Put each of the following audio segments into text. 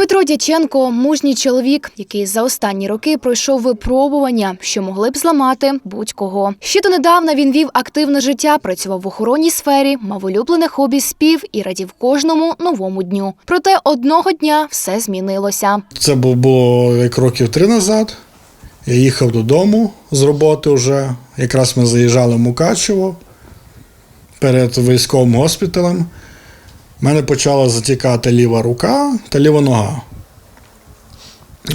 Дмитро Дяченко мужній чоловік, який за останні роки пройшов випробування, що могли б зламати будь-кого. Ще донедавна він вів активне життя, працював в охоронній сфері, мав улюблене хобі спів і радів кожному новому дню. Проте одного дня все змінилося. Це було як років три назад. Я їхав додому з роботи вже. Якраз ми заїжджали в Мукачево перед військовим госпіталем. У мене почала затікати ліва рука та ліва нога.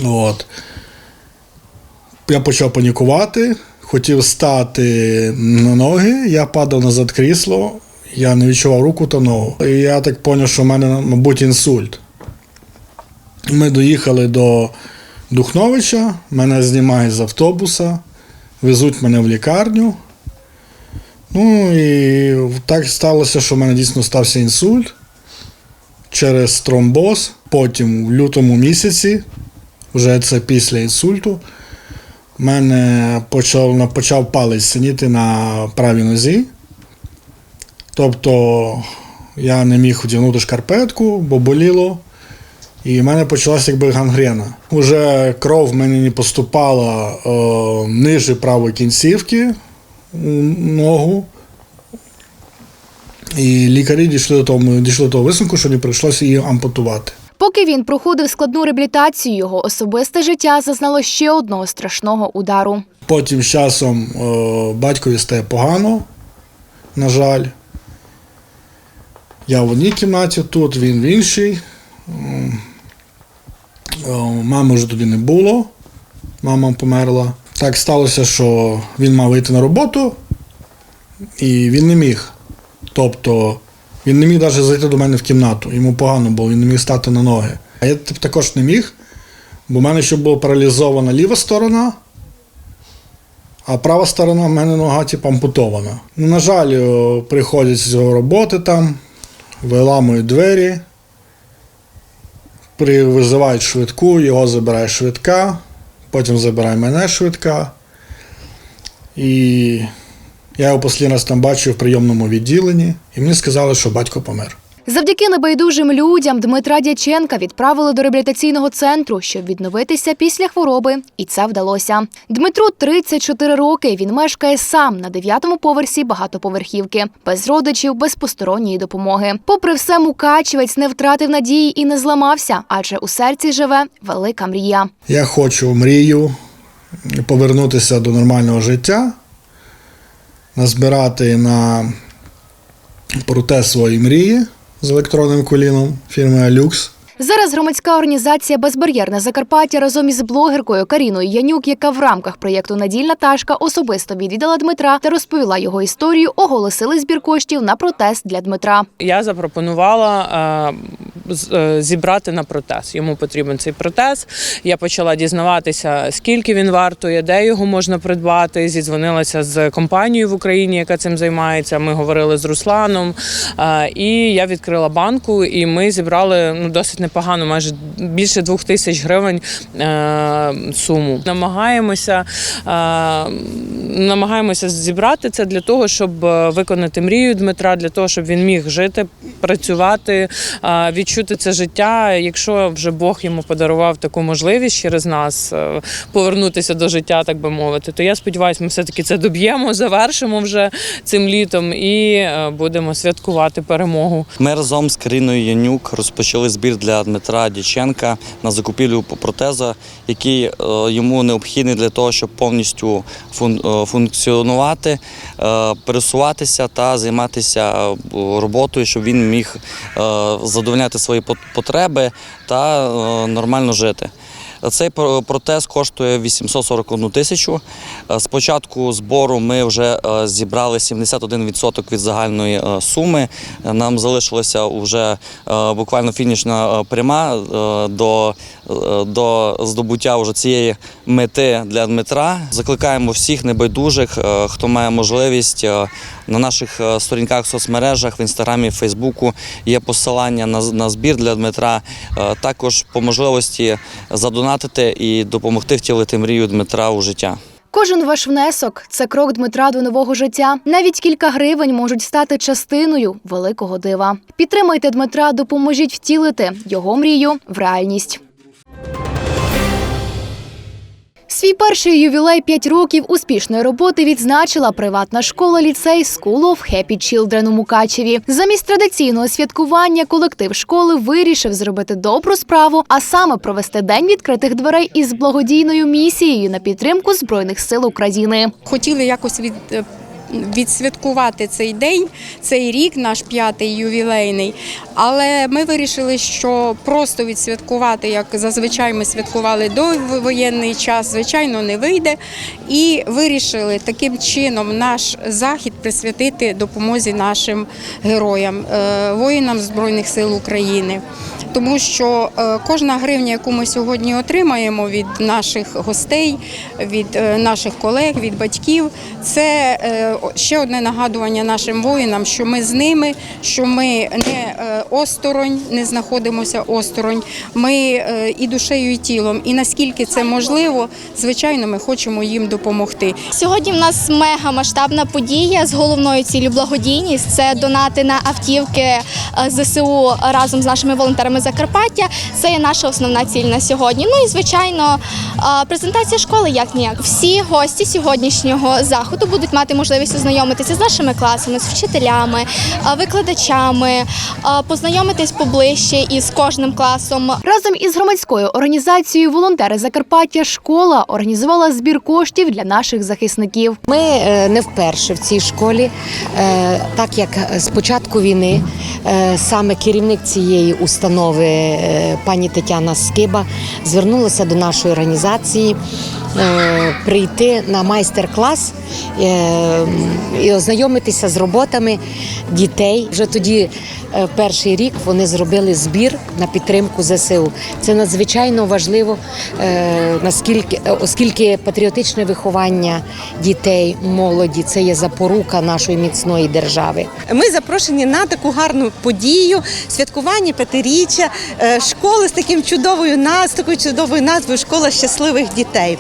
От. Я почав панікувати, хотів стати на ноги, я падав назад крісло, я не відчував руку та ногу. І я так зрозумів, що в мене, мабуть, інсульт. Ми доїхали до Духновича, мене знімають з автобуса, везуть мене в лікарню. Ну і так сталося, що в мене дійсно стався інсульт через тромбоз. Потім в лютому місяці, вже це після інсульту, мене почав, почав палець синіти на правій нозі. Тобто я не міг одягнути шкарпетку, бо боліло. І в мене почалася якби гангрена. Уже кров в мене не поступала е, ниже правої кінцівки ногу. І лікарі дійшли до того, дійшли до того висновку, що не прийшлося її ампутувати. Поки він проходив складну реабілітацію, його особисте життя зазнало ще одного страшного удару. Потім з часом е, батькові стає погано, на жаль. Я в одній кімнаті тут, він в іншій. Е, Мами вже тоді не було. Мама померла. Так сталося, що він мав вийти на роботу, і він не міг. Тобто він не міг навіть зайти до мене в кімнату. Йому погано було, він не міг стати на ноги. А я також не міг, бо в мене ще була паралізована ліва сторона, а права сторона в мене нога типу, ампутована. Ну, на жаль, приходять з його роботи там, виламують двері, визивають швидку, його забирає швидка, потім забирає мене швидка. І я його останній раз там бачив в прийомному відділенні, і мені сказали, що батько помер. Завдяки небайдужим людям Дмитра Дяченка відправили до реабілітаційного центру, щоб відновитися після хвороби, і це вдалося. Дмитру 34 роки. Він мешкає сам на дев'ятому поверсі багатоповерхівки, без родичів, без посторонньої допомоги. Попри все, Мукачевець не втратив надії і не зламався, адже у серці живе велика мрія. Я хочу мрію повернутися до нормального життя, назбирати на протез свої мрії з електронним коліном фірми Alux. Зараз громадська організація Безбар'єрне Закарпаття разом із блогеркою Каріною Янюк, яка в рамках проєкту Надільна ташка особисто відвідала Дмитра та розповіла його історію, оголосили збір коштів на протест для Дмитра. Я запропонувала е, е, зібрати на протез. Йому потрібен цей протез. Я почала дізнаватися, скільки він вартує, де його можна придбати. Зідзвонилася з компанією в Україні, яка цим займається. Ми говорили з Русланом. Е, і я відкрила банку, і ми зібрали ну досить непогано, майже більше двох тисяч гривень е, суму. Намагаємося, е, намагаємося зібрати це для того, щоб е, виконати мрію Дмитра, для того, щоб він міг жити, працювати, відчути це життя. Якщо вже Бог йому подарував таку можливість через нас повернутися до життя, так би мовити, то я сподіваюся, ми все-таки це доб'ємо, завершимо вже цим літом і будемо святкувати перемогу. Ми разом з Каріною Янюк розпочали збір для Дмитра Діченка на закупівлю протеза, який е, йому необхідний для того, щоб повністю е, функціонувати, е, пересуватися та займатися роботою, щоб він міг задовольняти свої пот- потреби та нормально жити. Цей про- протез коштує 841 тисячу. Е, З початку збору ми вже е, зібрали 71% від загальної е, суми. Е, Нам залишилося вже е, буквально фінішна е, пряма е, до, е, до здобуття вже цієї мети для Дмитра. Закликаємо всіх небайдужих, е, хто має можливість е, на наших е, сторінках в соцмережах в інстаграмі, в Фейсбуку є посилання на, на збір для Дмитра. Е, Також по можливості задонатити і допомогти втілити мрію Дмитра у життя. Кожен ваш внесок це крок Дмитра до нового життя. Навіть кілька гривень можуть стати частиною великого дива. Підтримайте Дмитра, допоможіть втілити його мрію в реальність. Свій перший ювілей 5 років успішної роботи відзначила приватна школа ліцей School of Happy Children у Мукачеві. Замість традиційного святкування колектив школи вирішив зробити добру справу, а саме провести день відкритих дверей із благодійною місією на підтримку збройних сил України. хотіли якось від. Відсвяткувати цей день, цей рік, наш п'ятий ювілейний. Але ми вирішили, що просто відсвяткувати, як зазвичай ми святкували до воєнний час, звичайно, не вийде. І вирішили таким чином наш захід присвятити допомозі нашим героям, е, воїнам Збройних сил України. Тому що е, кожна гривня, яку ми сьогодні отримаємо від наших гостей, від е, наших колег, від батьків, це е, ще одне нагадування нашим воїнам, що ми з ними, що ми не осторонь, не знаходимося осторонь. Ми і душею, і тілом. І наскільки це можливо, звичайно, ми хочемо їм допомогти. Сьогодні в нас мега масштабна подія з головною ціллю благодійність. Це донати на автівки ЗСУ разом з нашими волонтерами Закарпаття. Це є наша основна ціль на сьогодні. Ну і звичайно, презентація школи як ніяк. Всі гості сьогоднішнього заходу будуть мати можливість ознайомитися з нашими класами, з вчителями, викладачами, познайомитись поближче із кожним класом. Разом із громадською організацією Волонтери Закарпаття школа організувала збір коштів для наших захисників. Ми е, не вперше в цій школі, Е, так як з початку війни е, саме керівник цієї установи, е, пані Тетяна Скиба, звернулася до нашої організації е, прийти на майстер-клас е, і ознайомитися з роботами дітей. Вже тоді перший рік вони зробили збір на підтримку ЗСУ. Це надзвичайно важливо, е, наскільки, оскільки патріотичне виховання дітей, молоді це є запорука нашої міцної держави. Ми запрошені на таку гарну подію святкування п'ятиріччя е, школи з таким чудовою наз, такою чудовою назвою Школа щасливих дітей.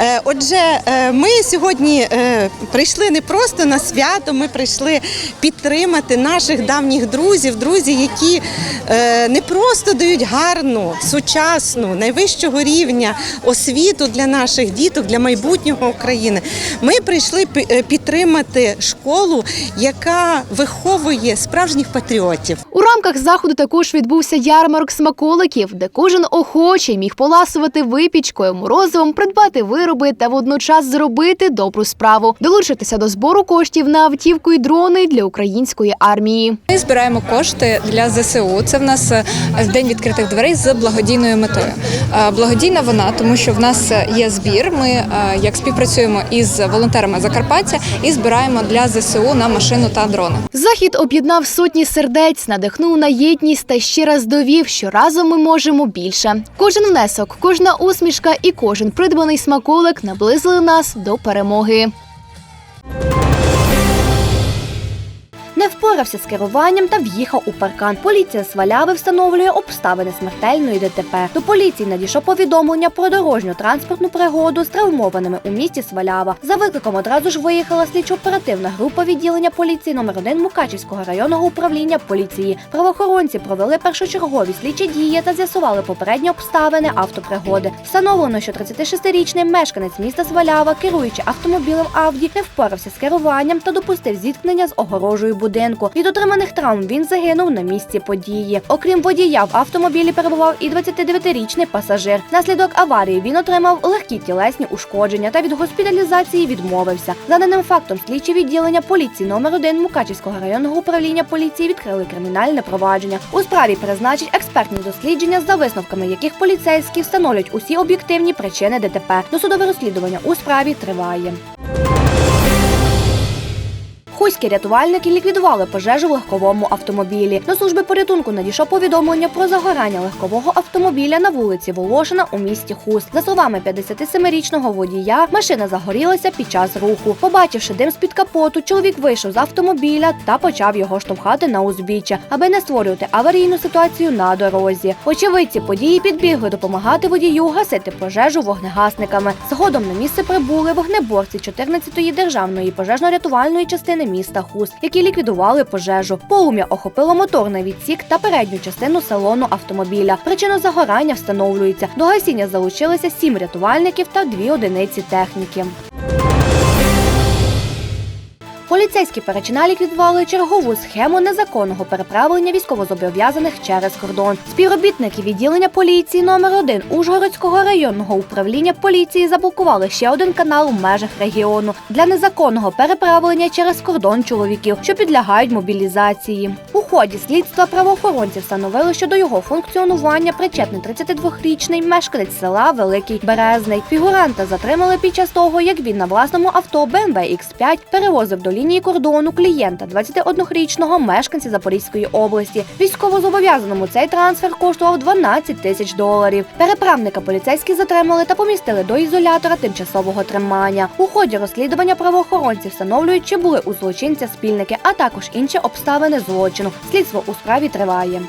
Е, Отже, е, ми сьогодні е, прийшли не просто на свято, ми прийшли підтримати наших давніх друзів, друзі, які е, не просто дають гарну, сучасну, найвищого рівня освіту для наших діток, для майбутнього України. Ми прийшли е, підтримати школу, яка виховує справжніх патріотів. У рамках заходу також відбувся ярмарок смаколиків, де кожен охочий міг поласувати випічкою, морозивом, придбати вироби та водночас зробити добру справу, долучитися до збору коштів на автівку і дрони для української армії. Ми збираємо кошти для ЗСУ. Це в нас е, день відкритих дверей з благодійною метою. Е, Благодійна вона, тому що в нас є збір. Ми е, як співпрацюємо із волонтерами Закарпаття і збираємо для ЗСУ на машину та дрони. Захід об'єднав сотні сердець, надихнув на єдність та ще раз довів, що разом ми можемо більше. Кожен внесок, кожна усмішка і кожен придбаний смаколик наблизили нас до перемоги. Не впорався з керуванням та в'їхав у паркан. Поліція Сваляви встановлює обставини смертельної ДТП. До поліції надійшло повідомлення про дорожню транспортну пригоду з травмованими у місті Свалява. За викликом одразу ж виїхала слідчо-оперативна група відділення поліції номер 1 Мукачівського районного управління поліції. Правоохоронці провели першочергові слідчі дії та з'ясували попередні обставини автопригоди. Встановлено, що 36-річний мешканець міста Свалява, керуючи автомобілем Авді, не впорався з керуванням та допустив зіткнення з огорожею будинку. Від отриманих травм він загинув на місці події. Окрім водія, в автомобілі перебував і 29-річний пасажир. Наслідок аварії він отримав легкі тілесні ушкодження та від госпіталізації відмовився. За даним фактом, слідчі відділення поліції номер 1 Мукачівського районного управління поліції відкрили кримінальне провадження. У справі призначить експертні дослідження, за висновками яких поліцейські встановлять усі об'єктивні причини ДТП. Досудове розслідування у справі триває. Поліцейські рятувальники ліквідували пожежу в легковому автомобілі. До служби порятунку надійшло повідомлення про загорання легкового автомобіля на вулиці Волошина у місті Хуст. За словами 57-річного водія, машина загорілася під час руху. Побачивши дим з-під капоту, чоловік вийшов з автомобіля та почав його штовхати на узбіччя, аби не створювати аварійну ситуацію на дорозі. Очевидці події підбігли допомагати водію гасити пожежу вогнегасниками. Згодом на місце прибули вогнеборці 14-ї державної пожежно-рятувальної частини міста Хуст, які ліквідували пожежу. Полум'я охопило моторний відсік та передню частину салону автомобіля. Причина загорання встановлюється. До гасіння залучилися сім рятувальників та дві одиниці техніки. Поліцейські перечина ліквідували чергову схему незаконного переправлення військовозобов'язаних через кордон. Співробітники відділення поліції номер 1 Ужгородського районного управління поліції заблокували ще один канал у межах регіону для незаконного переправлення через кордон чоловіків, що підлягають мобілізації. У ході слідства правоохоронці встановили, що до його функціонування причетний 32-річний мешканець села Великий Березний. Фігуранта затримали під час того, як він на власному авто BMW X5 перевозив до лінії кордону клієнта 21-річного мешканця Запорізької області. Військовозобов'язаному цей трансфер коштував 12 тисяч доларів. Переправника поліцейські затримали та помістили до ізолятора тимчасового тримання. У ході розслідування правоохоронці встановлюють, чи були у злочинця спільники, а також інші обставини злочину. Слідство у справі триває.